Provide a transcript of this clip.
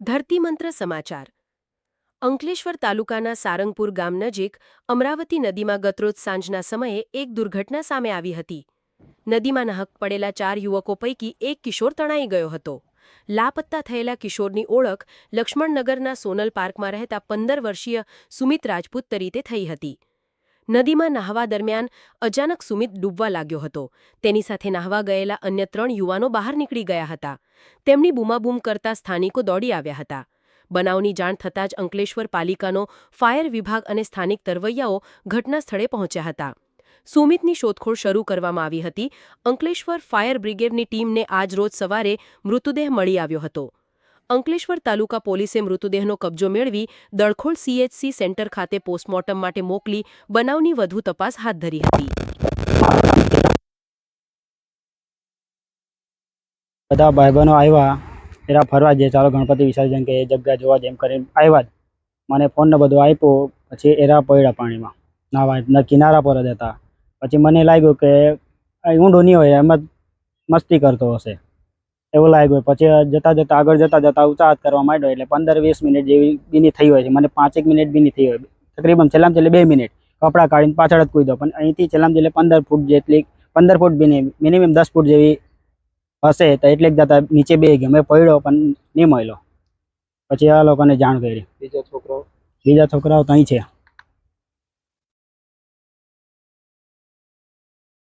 ધરતીમંત્ર સમાચાર. અંકલેશ્વર તાલુકાના સારંગપુર ગામ નજીક અમરાવતી નદીમાં ગતરોજ સાંજના સમયે એક દુર્ઘટના સામે આવી હતી. નદીમાં નહક પડેલા ચાર યુવકો પૈકી એક કિશોર તણાઈ ગયો હતો. લાપત્તા થયેલા કિશોરની ઓળખ લક્ષ્મણનગરના સોનલ પાર્કમાં રહેતા પંદર વર્ષીય સુમિત રાજપૂત તરીકે થઈ હતી. નદીમાં નહાવા દરમિયાન અચાનક સુમિત ડૂબવા લાગ્યો હતો. તેની સાથે નહાવા ગયેલા અન્ય ત્રણ યુવાનો બહાર નીકળી ગયા હતા. તેમની બૂમાબૂમ કરતા સ્થાનિકો દોડી આવ્યા હતા. બનાવની જાણ થતાં જ અંકલેશ્વર પાલિકાનો ફાયર વિભાગ અને સ્થાનિક તરવૈયાઓ ઘટના સ્થળે પહોંચ્યા હતા. સુમિતની શોધખોળ શરૂ કરવામાં આવી હતી. અંકલેશ્વર ફાયર બ્રિગેડની ટીમને આજ રોજ સવારે મૃતદેહ મળી આવ્યો હતો. અંકલેશ્વર તાલુકા પોલીસે મૃતદેહનો કબજો મેળવી દળખોલ સીએચસી સેન્ટર ખાતે પોસ્ટમોર્ટમ માટે મોકલી બનાવની વધુ તપાસ હાથ ધરી હતી. બધા ભાઈબંધો આવ્યા, એરા ફરવા જઈએ ચાલો ગણપતિ વિસર્જન કે એ જગ્યા જોવા જેમ કરીને આવ્યા જ. મને ફોન ને બધું આપ્યો, પછી એરા પડ્યા પાણીમાં. નાવા ને કિનારા પર જ હતા. પછી મને લાગ્યું કે ઊંડો નહીં હોય, એમ જ મસ્તી કરતો હશે. એવું લાગ્યું પછી જતા જતા આગળ જતા જતા ઉત્સાહત કરવા માંડ્યો. એટલે પંદર વીસ મિનિટ જેવી બીની થઈ હોય છે. મને પાંચેક મિનિટ બી નહીં થઈ હોય. તકરીબન છેલ્લામાં છેલ્લે બે મિનિટ. કપડાં કાઢીને પાછળ જ કૂદ્યો. પણ અહીંથી છેલ્લામ છેલ્લે પંદર ફૂટ જેટલી પંદર ફૂટ બી નહીં મિનિમમ દસ ફૂટ જેવી હશે તો એટલે જ જતા નીચે બે ગયો. મેં પડ્યો પણ નહીં મળ્યો. પછી આ લોકોને જાણ કરી. બીજો છોકરો? બીજા છોકરાઓ તો અહીં છે.